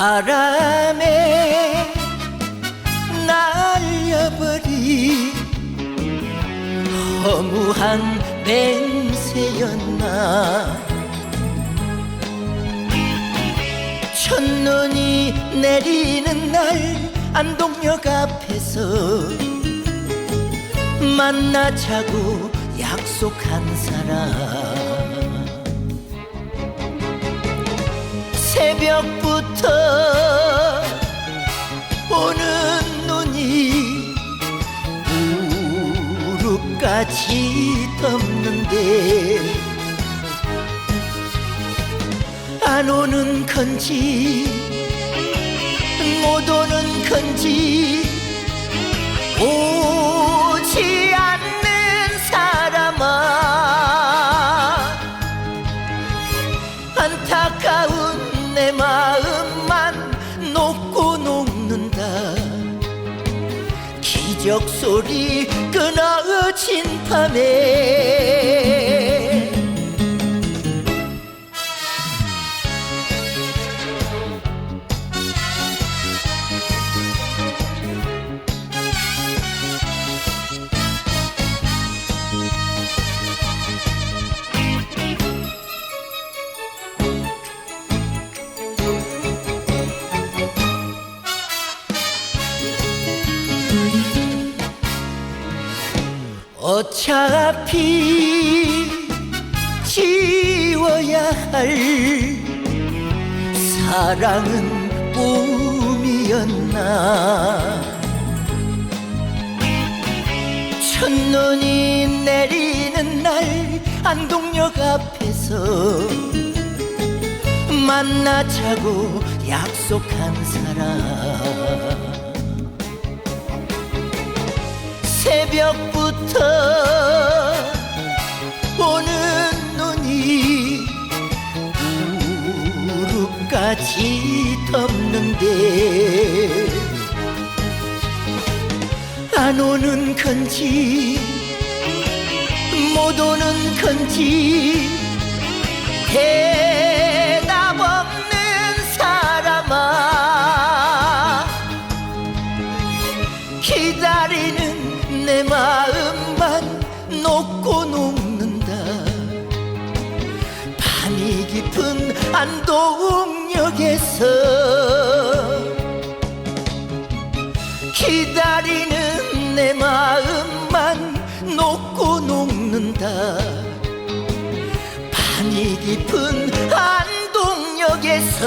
바람에 허무한 맹세였나? 첫눈이 내리는 날 안동역 앞에서 만나자고 약속한 사람. 새벽부터 무릎까지 덮는데 안 오는 건지 못 오는 건지 기적 소리 끊어진 밤에 어차피 지워야 할 사랑은 꿈이었나? 첫눈이 내리는 날 안동역 앞에서 만나자고 약속한 사람. 새벽부터 덮는데 안 오는 건지 못 오는 건지 대답 없는 사람아 기다리는 내 마음만 녹고 녹는다. 밤이 깊은 안동역에서 기다리는 내 마음만 녹고 녹는다. 밤이 깊은 안동역에서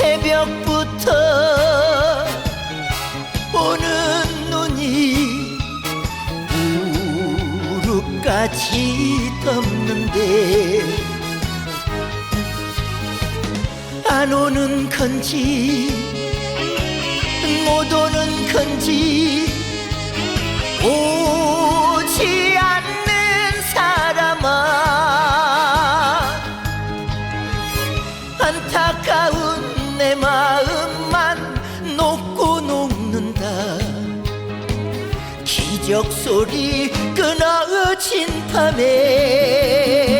새벽부터 오는 눈이 무릎까지 덮는데 안 오는 건지 못 오는 건지 기적 소리 끊어진 밤에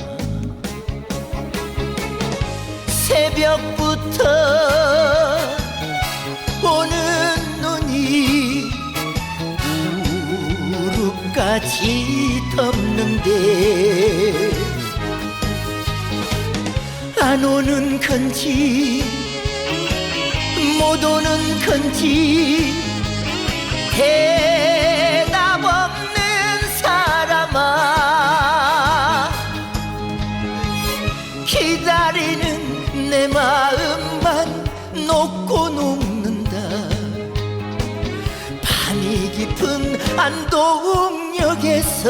새벽부터 오는 눈이 무릎까지 덮는데 안 오는 건지 못 오는 건지 대답 없는 사람아 기다리는 내 마음만 녹고 녹는다. 밤이 깊은 안동역에서